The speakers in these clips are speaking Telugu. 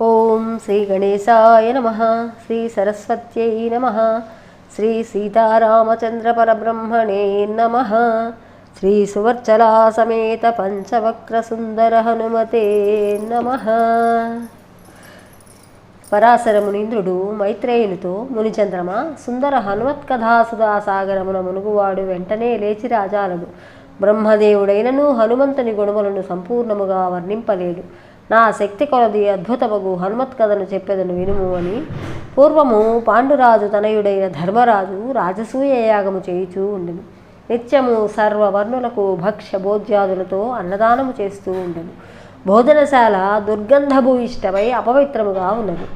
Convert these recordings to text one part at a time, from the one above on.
ఓం శ్రీ గణేశాయ నమ శ్రీ సరస్వత్యై నమ శ్రీ సీతారామచంద్ర పరబ్రహ్మణే నమ శ్రీ సువర్చలా సమేత పంచవక్ర సుందర హనుమతే నమ. పరాశర మునీంద్రుడు మైత్రేయునితో మునిచంద్రమ సుందర హనుమత్ సాగరమున మునుగువాడు వెంటనే లేచి రాజాలను బ్రహ్మదేవుడైనను హనుమంతుని గుణములను సంపూర్ణముగా వర్ణింపలేడు నా శక్తి కొలది అద్భుతమగు హనుమత్ కథను చెప్పేదను వినుము అని. పూర్వము పాండురాజు తనయుడైన ధర్మరాజు రాజసూయ యాగము చేయుచూ ఉండెను. నిత్యము సర్వవర్ణులకు భక్ష్య భోజ్యాదులతో అన్నదానము చేస్తూ ఉండెను. భోజనశాల దుర్గంధభూయిష్టమై అపవిత్రముగా ఉన్నది.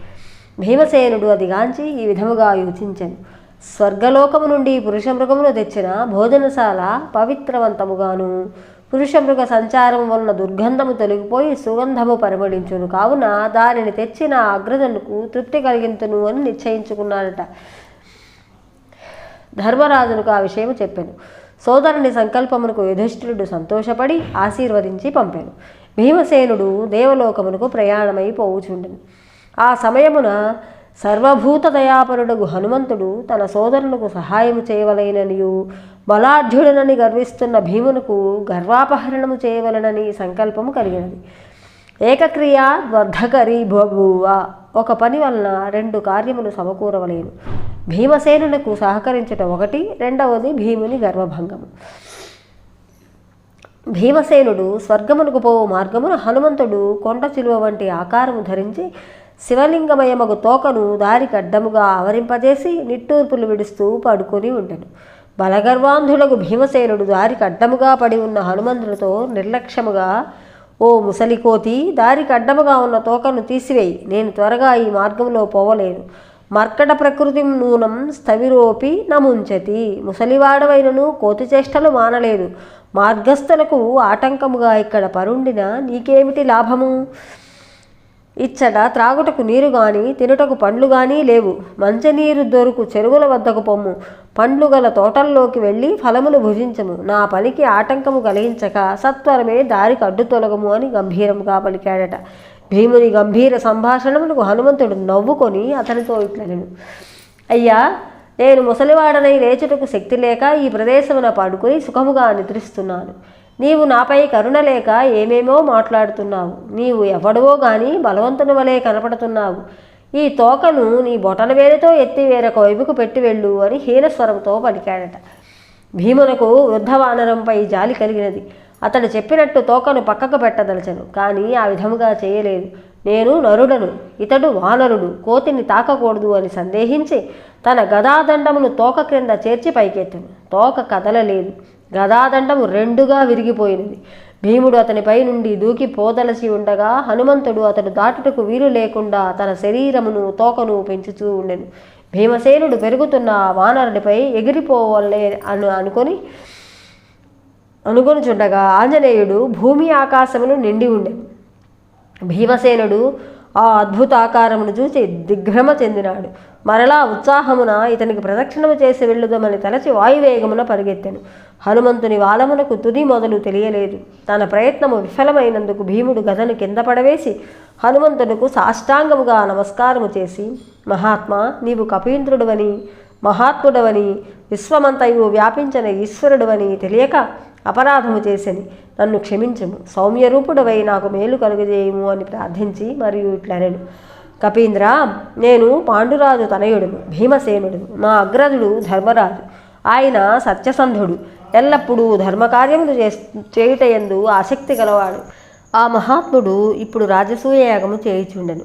భీమసేనుడు అదిగాంచి ఈ విధముగా యోచించను. స్వర్గలోకము నుండి పురుషమృగమును తెచ్చిన భోజనశాల పవిత్రవంతముగాను పురుషమృగ సంచారం వలన దుర్గంధము తొలగిపోయి సుగంధము పరిమళించును. కావున దానిని తెచ్చిన అగ్రజనుకు తృప్తి కలిగింతును అని నిశ్చయించుకున్నాడట ధర్మరాజునుకు ఆ విషయము చెప్పాను. సోదరుని సంకల్పమునకు యుధిష్ఠిరుడు సంతోషపడి ఆశీర్వదించి పంపాను. భీమసేనుడు దేవలోకమునకు ప్రయాణమై పోవుచుండెను ఆ సమయమున సర్వభూత దయాపరుడగు హనుమంతుడు తన సోదరులకు సహాయము చేయవలైననియు. బలాఢ్యుడనని గర్విస్తున్న భీమునకు గర్వాపహరణము చేయవలనని సంకల్పము కలిగినది. ఏకక్రియ వర్ధకరి బభూవ ఒక పని వలన రెండు కార్యములు సమకూరవలేను. భీమసేనులకు సహకరించట ఒకటి రెండవది భీముని గర్వభంగము. భీమసేనుడు స్వర్గమునకు పోవు మార్గమున హనుమంతుడు కొండ చిలువ వంటి ఆకారము ధరించి శివలింగమయమగు తోకను దారికి అడ్డముగా ఆవరింపజేసి నిట్టూర్పులు విడుస్తూ పడుకొని ఉండెను. బలగర్వాంధులకు భీమసేనుడు దారికి అడ్డముగా పడి ఉన్న హనుమంతుడితో నిర్లక్ష్యముగా ఓ ముసలికోతి దారికి అడ్డముగా ఉన్న తోకను తీసివేయి. నేను త్వరగా ఈ మార్గంలో పోవలేను. మర్కట ప్రకృతి నూనం స్థవిరోపి నముంచతి. ముసలివాడవైనను కోతి చేష్టలు మానలేదు. మార్గస్థులకు ఆటంకముగా ఇక్కడ పరుండిన నీకేమిటి లాభము? ఇచ్చట త్రాగుటకు నీరు గాని తినుటకు పండ్లు గాని లేవు. మంచినీరు దొరుకు చెరువుల వద్దకు పొమ్ము. పండ్లు గల తోటల్లోకి వెళ్ళి ఫలములు భుజించము. నా పనికి ఆటంకము కలిగించక సత్వరమే దారికి అడ్డు తొలగము అని గంభీరముగా పలికాడట. భీముని గంభీర సంభాషణమునకు హనుమంతుడు నవ్వుకొని అతనితో ఇట్లనెను. అయ్యా నేను ముసలివాడనై లేచుటకు శక్తి లేక ఈ ప్రదేశమున పడుకొని సుఖముగా నిద్రిస్తున్నాను. నీవు నాపై కరుణ లేక ఏమేమో మాట్లాడుతున్నావు. నీవు ఎవడవో గాని బలవంతుని వలె కనపడుతున్నావు. ఈ తోకను నీ బొటన వేలితో ఎత్తి వేరొక వైపుకు పెట్టి వెళ్ళు అని హీనస్వరంతో పలికాడట. భీమునకు వృద్ధవానరంపై జాలి కలిగినది. అతడు చెప్పినట్టు తోకను పక్కకు పెట్టదలచను కానీ ఆ విధముగా చేయలేదు. నేను నరుడను ఇతడు వానరుడు కోతిని తాకకూడదు అని సందేహించి తన గదాదండమును తోక క్రింద చేర్చి పైకెత్తను. తోక కదలలేదు. గదాదండము రెండుగా విరిగిపోయినది. భీముడు అతనిపై నుండి దూకి పోదలసి ఉండగా హనుమంతుడు అతడు దాటుటకు వీలు లేకుండా తన శరీరమును తోకను పెంచుతూ ఉండెను. భీమసేనుడు పెరుగుతున్న వానరుడిపై ఎగిరిపోవలే అను అనుకొని అనుకొనుచుండగా ఆంజనేయుడు భూమి ఆకాశమును నిండి ఉండెను భీమసేనుడు ఆ అద్భుత ఆకారమును చూసి దిగ్భ్రమ చెందినాడు. మరలా ఉత్సాహమున ఇతనికి ప్రదక్షిణము చేసి వెళ్ళుదామని తలచి వాయువేగమున పరిగెత్తాను. హనుమంతుని వాలమునకు తుది మొదలు తెలియలేదు. తన ప్రయత్నము విఫలమైనందుకు భీముడు గదను కింద పడవేసి హనుమంతునకు సాష్టాంగముగా నమస్కారము చేసి మహాత్మా నీవు కపీంద్రుడువని మహాత్ముడవని విశ్వమంతయు వ్యాపించిన ఈశ్వరుడువని తెలియక అపరాధము చేసని నన్ను క్షమించము. సౌమ్యరూపుడవై నాకు మేలు కలుగజేయము అని ప్రార్థించి మరియు ఇట్లనెను కపీంద్ర నేను పాండురాజు తనయుడును భీమసేనుడును. మా అగ్రజుడు ధర్మరాజు. ఆయన సత్యసంధుడు. ఎల్లప్పుడూ ధర్మకార్యములు చే చేయుటయందు ఆసక్తి గలవాడు. ఆ మహాత్ముడు ఇప్పుడు రాజసూయ యాగము చేయుచుండెను.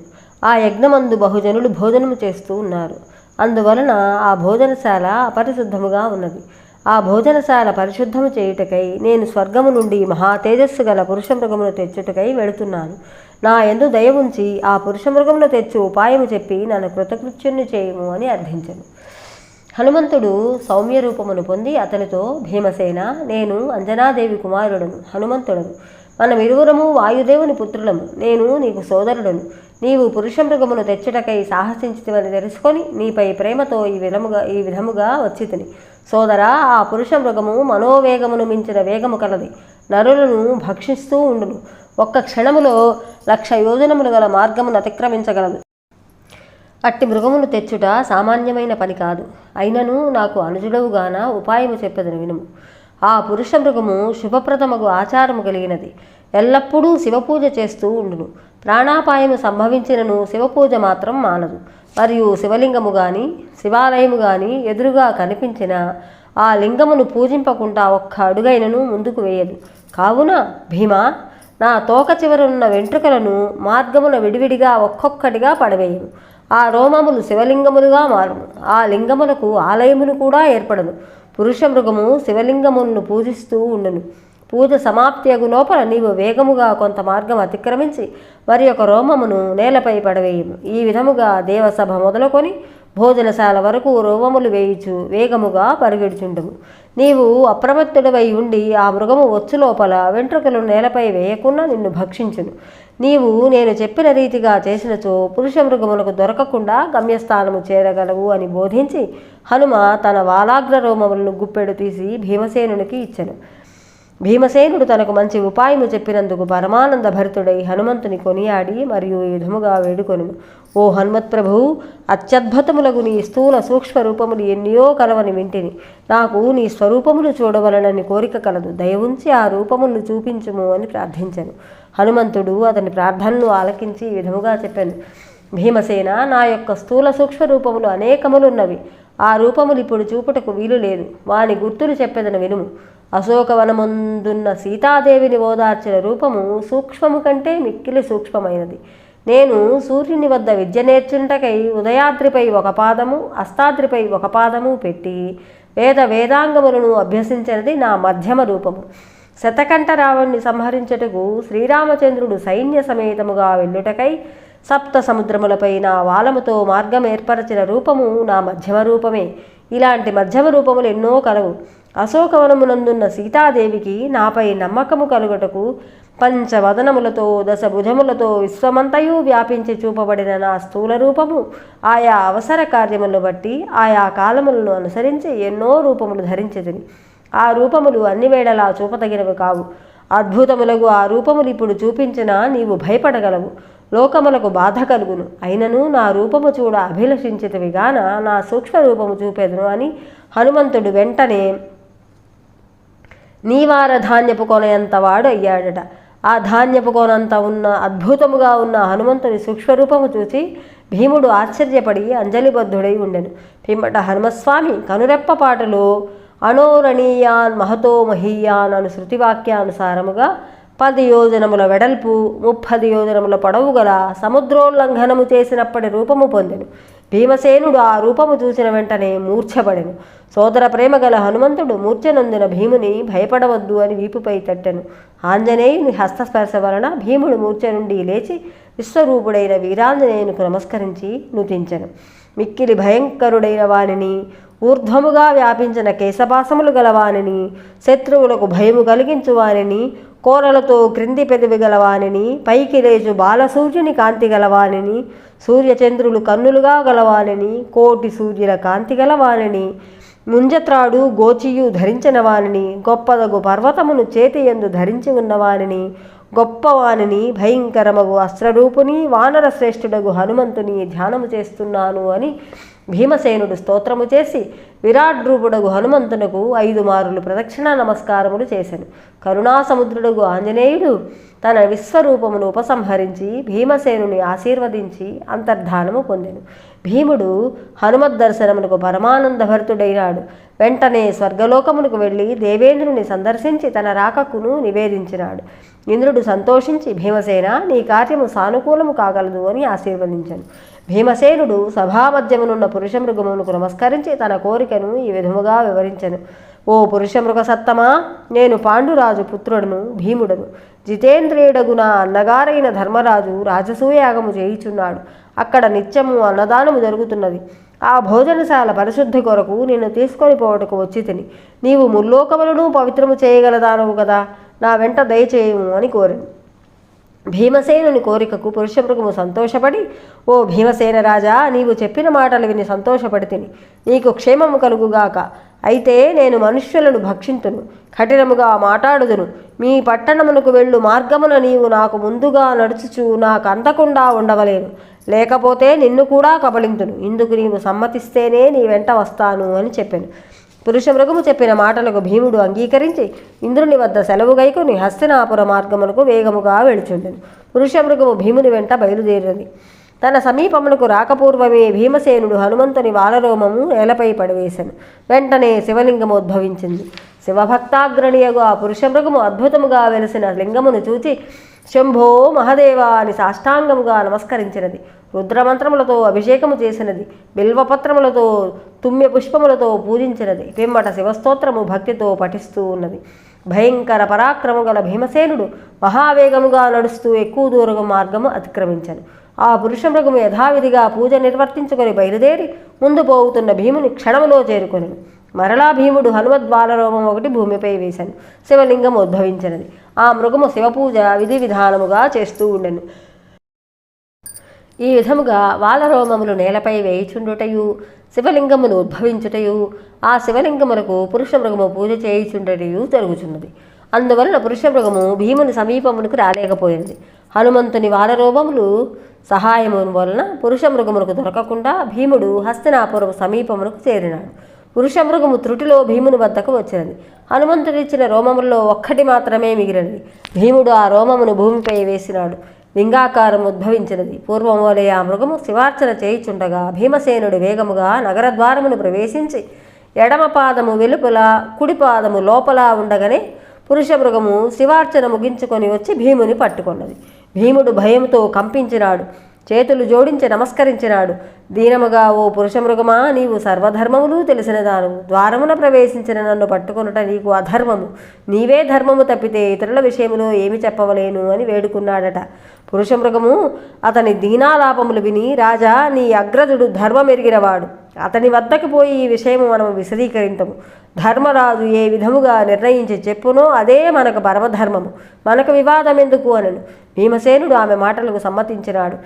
ఆ యజ్ఞమందు బహుజనులు భోజనము చేస్తూ ఉన్నారు. అందువలన ఆ భోజనశాల అపరిశుద్ధముగా ఉన్నది. ఆ భోజనశాల పరిశుద్ధము చేయుటకై నేను స్వర్గము నుండి మహా తేజస్సు గల పురుషమృగమును తెచ్చుటకై వెళుతున్నాను. నా ఎందు దయ ఉంచి ఆ పురుషమృగమును తెచ్చి ఉపాయము చెప్పి నన్ను కృతకృత్యుని చేయము అని అర్థించను. హనుమంతుడు సౌమ్య రూపమును పొంది అతనితో భీమసేన నేను అంజనాదేవి కుమారుడను హనుమంతుడను. మనమిరువురము వాయుదేవుని పుత్రులము. నేను నీకు సోదరుడను. నీవు పురుషమృగమును తెచ్చుటకై సాహసించితివని తెలుసుకొని నీపై ప్రేమతో ఈ విధముగా ఈ విధముగా వచ్చితిని. సోదరా ఆ పురుష మృగము మనోవేగమును మించిన వేగము కలది. నరులను భక్షిస్తూ ఉండును. ఒక్క క్షణములో లక్ష యోజనములు గల మార్గమును అతిక్రమించగలదు. అట్టి మృగమును తెచ్చుట సామాన్యమైన పని కాదు. అయినను నాకు అనుజుడవుగాన ఉపాయము చెప్పదని వినుము. ఆ పురుష మృగము శుభప్రదమగు ఆచారము కలిగినది. ఎల్లప్పుడూ శివపూజ చేస్తూ ఉండును. ప్రాణాపాయము సంభవించినను శివపూజ మాత్రం మానదు. మరియు శివలింగము కానీ శివాలయము కానీ ఎదురుగా కనిపించిన ఆ లింగమును పూజింపకుండా ఒక్క అడుగైనను ముందుకు వేయదు. కావున భీమా నా తోక చివరనున్న వెంట్రుకలను మార్గమున విడివిడిగా ఒక్కొక్కటిగా పడవేయను ఆ రోమములు శివలింగములుగా మారును. ఆ లింగములకు ఆలయములు కూడా ఏర్పడను. పురుష మృగము శివలింగములను పూజిస్తూ ఉండను. పూజ సమాప్తియగు లోపల నీవు వేగముగా కొంత మార్గం అతిక్రమించి మరి ఒక రోమమును నేలపై పడవేయము ఈ విధముగా దేవసభ మొదలుకొని భోజనశాల వరకు రోమములు వేయుచు వేగముగా పరిగెడుచుండుము. నీవు అప్రమత్తుడవై ఉండి ఆ మృగము వచ్చు లోపల వెంట్రుకలు నేలపై వేయకుండా నిన్ను భక్షించును. నీవు నేను చెప్పిన రీతిగా చేసినచో పురుష మృగములకు దొరకకుండా గమ్యస్థానము చేరగలవు అని బోధించి హనుమ తన వాలాగ్ర రోమములను గుప్పెడు తీసి భీమసేనునికి ఇచ్చెను. భీమసేనుడు తనకు మంచి ఉపాయము చెప్పినందుకు పరమానంద భరితుడై హనుమంతుని కొనియాడి మరియు ఈ విధముగా వేడుకొను. ఓ హనుమత్ ప్రభు నీ స్థూల సూక్ష్మ రూపములు ఎన్నో కలవని వింటిని. నాకు నీ స్వరూపములు చూడవలనని కోరిక కలదు. దయవుంచి ఆ రూపములను చూపించుము అని ప్రార్థించాను. హనుమంతుడు అతని ప్రార్థనను ఆలకించి ఈ విధముగా చెప్పాను. భీమసేన నా యొక్క స్థూల సూక్ష్మ రూపములు అనేకములున్నవి. ఆ రూపములు ఇప్పుడు చూపుటకు వీలు లేదు. వాని గుర్తులు చెప్పేదను వినుము. అశోకవనమందున్న సీతాదేవిని ఓదార్చిన రూపము సూక్ష్మము కంటే మిక్కిలి సూక్ష్మమైనది. నేను సూర్యుని వద్ద విద్య నేర్చుంటకై ఉదయాద్రిపై ఒక పాదము అస్తాద్రిపై ఒక పాదము పెట్టి వేద వేదాంగములను అభ్యసించినది నా మధ్యమ రూపము. శతకంఠ రావణ్ణి సంహరించుటకు శ్రీరామచంద్రుడు సైన్య సమేతముగా వెళ్ళుటకై సప్త సముద్రములపై నా వాలముతో మార్గం ఏర్పరచిన రూపము నా మధ్యమ రూపమే. ఇలాంటి మధ్యమ రూపములు ఎన్నో కలవు. అశోకవనమునందున్న సీతాదేవికి నాపై నమ్మకము కలుగటకు పంచవదనములతో దశభుజములతో విశ్వమంతయు వ్యాపించి చూపబడిన నా స్థూల రూపము. ఆయా అవసర కార్యములను బట్టి ఆయా కాలములను అనుసరించి ఎన్నో రూపములు ధరించదని ఆ రూపములు అన్ని వేళలా చూపతగినవి కావు. అద్భుతములకు ఆ రూపములు ఇప్పుడు చూపించినా నీవు భయపడగలవు. లోకములకు బాధ కలుగును. అయినను నా రూపము చూడ అభిలషించితవిగాన నా సూక్ష్మ రూపము చూపెదను అని హనుమంతుడు వెంటనే నీవార ధాన్యపు కొనయంత వాడు అయ్యాడట ఆ ధాన్యపు కొనంత ఉన్న అద్భుతముగా ఉన్న హనుమంతుని సూక్ష్మరూపము చూసి భీముడు ఆశ్చర్యపడి అంజలిబద్ధుడై ఉండెను. పిమ్మట హనుమస్వామి కనురెప్ప పాటలు అనోరణీయాన్ మహతో మహీయాన్ అను శృతివాక్యానుసారముగా పది యోజనముల వెడల్పు ముప్పది యోజనముల పొడవు గల సముద్రోల్లంఘనము చేసినప్పటి రూపము పొందెను. భీమసేనుడు ఆ రూపము చూసిన వెంటనే మూర్ఛపడెను. సోదర ప్రేమ గల హనుమంతుడు మూర్ఛనొందిన భీముని భయపడవద్దు అని వీపుపై తట్టెను. ఆంజనేయుని హస్తస్పర్శ వలన భీముడు మూర్ఛ నుండి లేచి విశ్వరూపుడైన వీరాంజనేయునికి నమస్కరించి నుతించెను. మిక్కిలి భయంకరుడైన వానిని ఊర్ధ్వముగా వ్యాపించిన కేశపాసములు గలవానిని శత్రువులకు భయము కలిగించు వానిని కోరలతో క్రింది పెదవి గలవానిని పైకి లేచు బాలసూర్యుని కాంతి గలవానిని సూర్యచంద్రులు కన్నులుగా గలవానిని కోటి సూర్యుల కాంతి గలవానిని ముంజత్రాడు గోచియు ధరించిన వానిని గొప్పదగు పర్వతమును చేతి ఎందు ధరించి ఉన్నవానిని గొప్పవానిని భయంకరమగు అస్త్రరూపుని వానర శ్రేష్ఠుడగు హనుమంతుని ధ్యానము చేస్తున్నాను అని భీమసేనుడు స్తోత్రము చేసి విరాడ్రూపుడగు హనుమంతునకు ఐదు మారులు ప్రదక్షిణ నమస్కారములు చేశాను కరుణాసముద్రుడగు ఆంజనేయుడు తన విశ్వరూపమును ఉపసంహరించి భీమసేనుని ఆశీర్వదించి అంతర్ధానము పొందెను. భీముడు హనుమద్ దర్శనమునకు పరమానందభరితుడైనాడు. వెంటనే స్వర్గలోకమునకు వెళ్ళి దేవేంద్రుని సందర్శించి తన రాకకును నివేదించినాడు. ఇంద్రుడు సంతోషించి భీమసేన నీ కార్యము సానుకూలము కాగలదు అని ఆశీర్వదించాను. భీమసేనుడు సభామధ్యమునున్న పురుషమృగమునకు నమస్కరించి తన కోరికను ఈ విధముగా వివరించను. ఓ పురుషమృగ సత్తమా? నేను పాండురాజు పుత్రుడును భీముడను. జితేంద్రియుడగు నా అన్నగారైన ధర్మరాజు రాజసూయాగము చేయుచున్నాడు. అక్కడ నిత్యము అన్నదానము జరుగుతున్నది. ఆ భోజనశాల పరిశుద్ధి కొరకు నిన్ను తీసుకొని పోవటకు వచ్చి తిని. నీవు ముల్లోకములను పవిత్రము చేయగలదానవు కదా? నా వెంట దయచేయము అని కోరింది భీమసేనుని కోరికకు పురుషమృగము సంతోషపడి ఓ భీమసేన రాజా నీవు చెప్పిన మాటలు విని సంతోషపడి తిని నీకు క్షేమము కలుగుగాక. అయితే నేను మనుష్యులను భక్షింతును కఠినముగా మాట్లాడుదును మీ పట్టణమునకు వెళ్ళు మార్గమున నీవు నాకు ముందుగా నడుచుచు నాకు అందకుండా ఉండవలేను. లేకపోతే నిన్ను కూడా కబలింతును ఇందుకు నీవు సమ్మతిస్తేనే నీ వెంట వస్తాను అని చెప్పాను. పురుషమృగము చెప్పిన మాటలకు భీముడు అంగీకరించి ఇంద్రుని వద్ద సెలవు గైకొని హస్తినాపుర మార్గమునకు వేగముగా వెళుచుండెను పురుషమృగము భీముని వెంట బయలుదేరినది. తన సమీపమునకు రాకపూర్వమే భీమసేనుడు హనుమంతుని వాలరోమము నేలపై పడివేశాను వెంటనే శివలింగము ఉద్భవించింది. శివభక్తాగ్రణీయగు ఆ పురుషమృగము అద్భుతముగా వెలిసిన లింగమును చూచి శంభో మహదేవా అని సాష్టాంగముగా నమస్కరించినది. రుద్రమంత్రములతో అభిషేకము చేసినది బిల్వపత్రములతో తుమ్మె పుష్పములతో పూజించినది. పిమ్మట శివస్తోత్రము భక్తితో పఠిస్తూ ఉన్నది. భయంకర పరాక్రము గల భీమసేనుడు మహావేగముగా నడుస్తూ ఎక్కువ దూరము మార్గము అతిక్రమించాను. ఆ పురుషమృగము యథావిధిగా పూజ నిర్వర్తించుకొని బయలుదేరి ముందు పోవుతున్న భీముని క్షణములో చేరుకొనను మరలా భీముడు హనుమద్వాలరోమం ఒకటి భూమిపై వేశాను శివలింగం ఉద్భవించినది. ఆ మృగము శివపూజ విధి విధానముగా చేస్తూ ఉండెను. ఈ విధముగా వాలరోమములు నేలపై వేయిచుండుటయు శివలింగమును ఉద్భవించుటయు ఆ శివలింగములకు పురుషమృగము పూజ చేయుచుండటయు జరుగుచున్నది అందువలన పురుషమృగము భీముని సమీపమునకు రాలేకపోయింది. హనుమంతుని వాలరూపములు సహాయము వలన పురుషమృగమునకు దొరకకుండా భీముడు హస్తినాపురం సమీపమునకు చేరినాడు. పురుషమృగము త్రుటిలో భీముని వద్దకు వచ్చినది. హనుమంతుడిచ్చిన రోమముల్లో ఒక్కటి మాత్రమే మిగిలినది. భీముడు ఆ రోమమును భూమిపై వేసినాడు. లింగాకారం ఉద్భవించినది. పూర్వం వలె ఆ మృగము శివార్చన చేయుచుండగా భీమసేనుడు వేగముగా నగరద్వారమును ప్రవేశించి ఎడమ పాదము వెలుపల కుడి పాదము లోపల ఉండగానే పురుషమృగము శివార్చన ముగించుకొని వచ్చి భీముని పట్టుకున్నది. భీముడు భయంతో కంపించినాడు. చేతులు జోడించి నమస్కరించినాడు. దీనముగా ఓ పురుషమృగమా నీవు సర్వధర్మములు తెలిసిన దాను ద్వారమున ప్రవేశించిన నన్ను పట్టుకొనుట నీకు అధర్మము. నీవే ధర్మము తప్పితే ఇతరుల విషయములో ఏమి చెప్పవలేను అని వేడుకున్నాడట. పురుషమృగము అతని దీనాలాపములు విని రాజా నీ అగ్రజుడు ధర్మమెరిగినవాడు. అతని వద్దకు పోయి ఈ విషయము మనము విశదీకరింతము. ధర్మరాజు ఏ విధముగా నిర్ణయించి చెప్పునో అదే మనకు పరమధర్మము. మనకు వివాదం ఎందుకు అనను? భీమసేనుడు ఆమె మాటలకు సమ్మతించినాడు.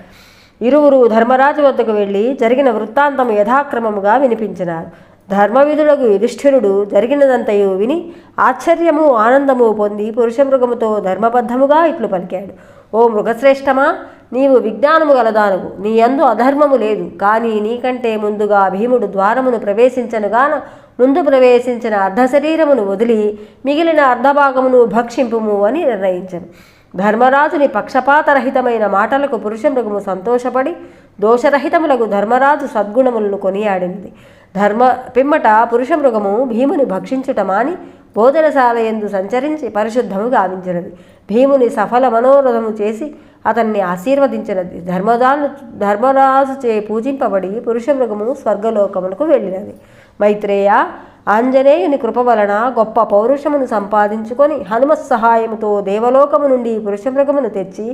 ఇరువురు ధర్మరాజు వద్దకు వెళ్ళి జరిగిన వృత్తాంతము యథాక్రమముగా వినిపించినారు. ధర్మవిధులకు యుధిష్ఠిరుడు జరిగినదంతయు విని ఆశ్చర్యము ఆనందము పొంది పురుషమృగముతో ధర్మబద్ధముగా ఇట్లు పలికాడు. ఓ మృగశ్రేష్టమా నీవు విజ్ఞానము గలదానవు. నీ అందు అధర్మము లేదు. కానీ నీకంటే ముందుగా భీముడు ద్వారమును ప్రవేశించనుగాన ముందు ప్రవేశించిన అర్ధశరీరమును వదిలి మిగిలిన అర్ధభాగమును భక్షింపుము అని నిర్ణయించను. ధర్మరాజుని పక్షపాతరహితమైన మాటలకు పురుషమృగము సంతోషపడి దోషరహితములకు ధర్మరాజు సద్గుణములను కొనియాడింది. ధర్మ పిమ్మట పురుషమృగము భీముని భక్షించుట మాని భోజనశాల ఎందు సంచరించి పరిశుద్ధము గావించినది. భీముని సఫల మనోరథము చేసి అతన్ని ఆశీర్వదించినది. ధర్మదాను ధర్మరాజు చే పూజింపబడి పురుషమృగము స్వర్గలోకమునకు వెళ్ళినది. మైత్రేయ ఆంజనేయుని కృప వలన గొప్ప పౌరుషమును సంపాదించుకొని హనుమత్ సహాయముతో దేవలోకము నుండి పురుషమృగమును తెచ్చి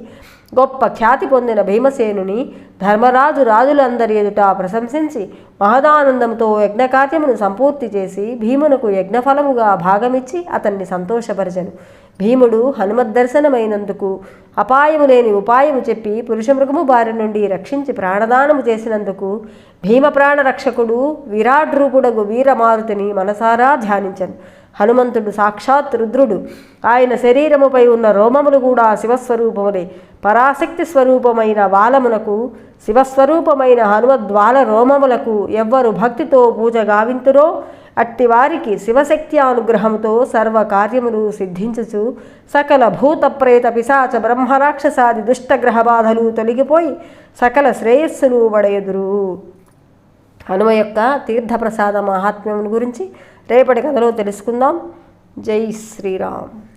గొప్ప ఖ్యాతి పొందిన భీమసేనుని ధర్మరాజు రాజులందరి ఎదుట ప్రశంసించి మహదానందంతో యజ్ఞకార్యమును సంపూర్తి చేసి భీమునకు యజ్ఞఫలముగా భాగమిచ్చి అతన్ని సంతోషపరచను. భీముడు హనుమద్దర్శనమైనందుకు అపాయము లేని ఉపాయము చెప్పి పురుషమృగము బారి నుండి రక్షించి ప్రాణదానము చేసినందుకు భీమ ప్రాణ రక్షకుడు విరాట్ రూపుడగు వీరమారుతిని మనసారా ధ్యానించను. హనుమంతుడు సాక్షాత్ రుద్రుడు. ఆయన శరీరముపై ఉన్న రోమములు కూడా శివస్వరూపములే. పరాశక్తి స్వరూపమైన వాలమునకు శివస్వరూపమైన హనుమద్వాల రోమములకు ఎవ్వరు భక్తితో పూజ గావింతురో అట్టి వారికి శివశక్తి అనుగ్రహంతో సర్వ కార్యములు సిద్ధించుచు సకల భూత ప్రేత పిశాచ బ్రహ్మరాక్షసాది దుష్టగ్రహ బాధలు తొలగిపోయి సకల శ్రేయస్సును వడయదురు హనుమ యొక్క తీర్థప్రసాద మహాత్మ్యం గురించి రేపటి కథలో తెలుసుకుందాం. జై శ్రీరామ్.